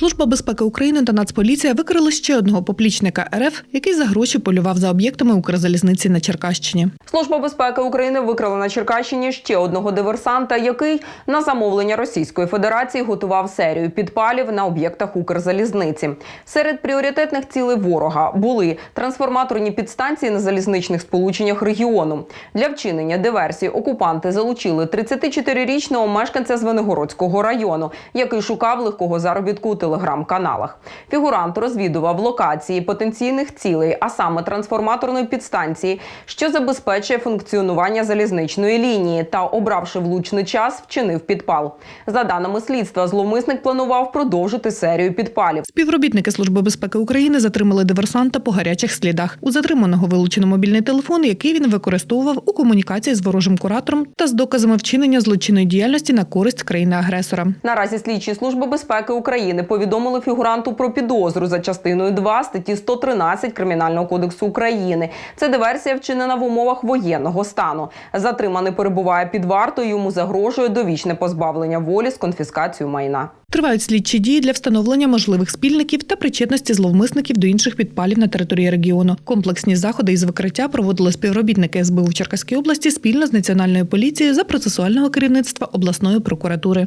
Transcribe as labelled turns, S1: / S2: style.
S1: Служба безпеки України та Нацполіція викрили ще одного поплічника РФ, який за гроші полював за об'єктами Укрзалізниці на Черкащині.
S2: Служба безпеки України викрила на Черкащині ще одного диверсанта, який на замовлення Російської Федерації готував серію підпалів на об'єктах Укрзалізниці. Серед пріоритетних цілей ворога були трансформаторні підстанції на залізничних сполученнях регіону. Для вчинення диверсії окупанти залучили 34-річного мешканця Звенигородського району, який шукав легкого заробітку у телеграм-каналах. Фігурант розвідував локації потенційних цілей, а саме трансформаторної підстанції, що забезпечує функціонування залізничної лінії, та, обравши влучний час, вчинив підпал. За даними слідства, зловмисник планував продовжити серію підпалів.
S1: Співробітники Служби безпеки України затримали диверсанта по гарячих слідах. У затриманого вилучено мобільний телефон, який він використовував у комунікації з ворожим куратором та з доказами вчинення злочинної діяльності на користь країни-агресора.
S2: Наразі слідчі служби безпеки України повідомили фігуранту про підозру за частиною 2 статті 113 Кримінального кодексу України. Це диверсія вчинена в умовах воєнного стану. Затриманий перебуває під вартою. Йому загрожує довічне позбавлення волі з конфіскацією майна.
S1: Тривають слідчі дії для встановлення можливих спільників та причетності зловмисників до інших підпалів на території регіону. Комплексні заходи із викриття проводили співробітники СБУ в Черкаській області спільно з національною поліцією за процесуального керівництва обласної прокуратури.